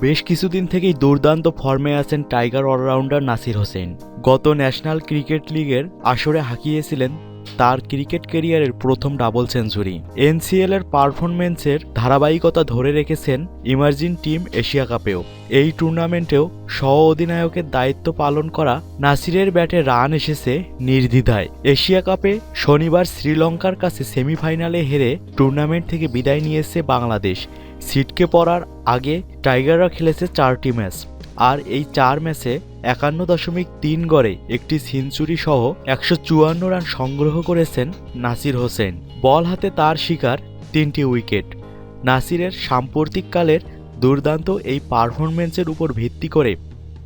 বেশ কিছুদিন থেকেই দুর্দান্ত ফর্মে আছেন টাইগার অলরাউন্ডার নাসির হোসেন। গত ন্যাশনাল ক্রিকেট লিগের আসরে হাঁকিয়েছিলেন তার ক্রিকেট ক্যারিয়ারের প্রথম ডাবল সেঞ্চুরি। এনসিএল এর পারফরমেন্সের ধারাবাহিকতা ধরে রেখেছেন ইমার্জিন টিম এশিয়া কাপেও। এই টুর্নামেন্টেও সহ অধিনায়কের দায়িত্ব পালন করা নাসিরের ব্যাটে রান এসেছে নির্দ্বিধায়। এশিয়া কাপে শনিবার শ্রীলঙ্কার কাছে সেমিফাইনালে হেরে টুর্নামেন্ট থেকে বিদায় নিয়েছে বাংলাদেশ। সিটকে পড়ার আগে টাইগাররা খেলেছে চারটি ম্যাচ। আর এই চার ম্যাচে একান্ন দশমিক তিন গড়ে একটি সেঞ্চুরি সহ একশো চুয়ান্ন রান সংগ্রহ করেছেন নাসির হোসেন। বল হাতে তার শিকার তিনটি উইকেট। নাসিরের সাম্প্রতিককালের দুর্দান্ত এই পারফরমেন্সের উপর ভিত্তি করে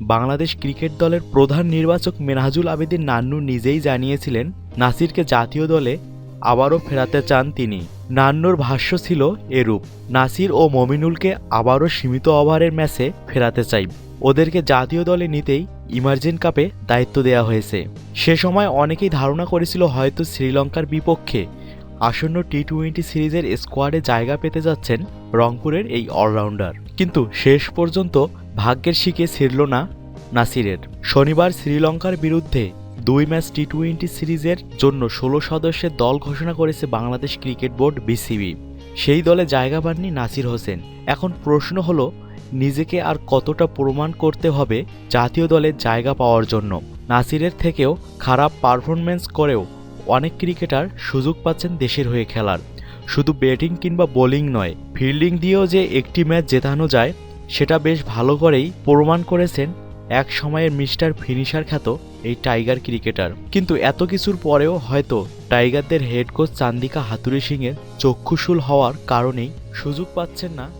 বাংলাদেশ ক্রিকেট দলের প্রধান নির্বাচক মেনহাজুল আবেদিন নান্নু নিজেই জানিয়েছিলেন, নাসিরকে জাতীয় দলে আবারও ফেরাতে চান তিনি। নান্নুর ভাষ্য ছিল এরূপ, নাসির ও মমিনুলকে আবারও সীমিত ওভারের ম্যাচে ফেরাতে চাই। ওদেরকে জাতীয় দলে নিতেই ইমার্জেন্ট কাপে দায়িত্ব দেওয়া হয়েছে। সে সময় অনেকেই ধারণা করেছিল হয়তো শ্রীলঙ্কার বিপক্ষে আসন্ন টি টোয়েন্টি সিরিজের স্কোয়াডে জায়গা পেতে যাচ্ছেন রংপুরের এই অলরাউন্ডার। কিন্তু শেষ পর্যন্ত ভাগ্যের শিকে ছিড়ল না নাসিরের। শনিবার শ্রীলঙ্কার বিরুদ্ধে দুই ম্যাচ টি টোয়েন্টি সিরিজের জন্য ষোলো সদস্যের দল ঘোষণা করেছে বাংলাদেশ ক্রিকেট বোর্ড বিসিবি। সেই দলে জায়গা পাননি নাসির হোসেন। এখন প্রশ্ন হলো, নিজেকে আর কতটা প্রমাণ করতে হবে জাতীয় দলের জায়গা পাওয়ার জন্য? নাসিরের থেকেও খারাপ পারফরমেন্স করেও অনেক ক্রিকেটার সুযোগ পাচ্ছেন দেশের হয়ে খেলার। শুধু ব্যাটিং কিংবা বোলিং নয়, ফিল্ডিং দিয়েও যে একটি ম্যাচ জেতানো যায়, সেটা বেশ ভালো করেই প্রমাণ করেছেন এক সময়ের মিস্টার ফিনিশার খ্যাত এই টাইগার ক্রিকেটার। কিন্তু এত কিছুর পরেও হয়তো টাইগারদের হেড কোচ চান্দিকা হাতুরি সিংয়ের চক্ষুশুল হওয়ার কারণেই সুযোগ পাচ্ছেন না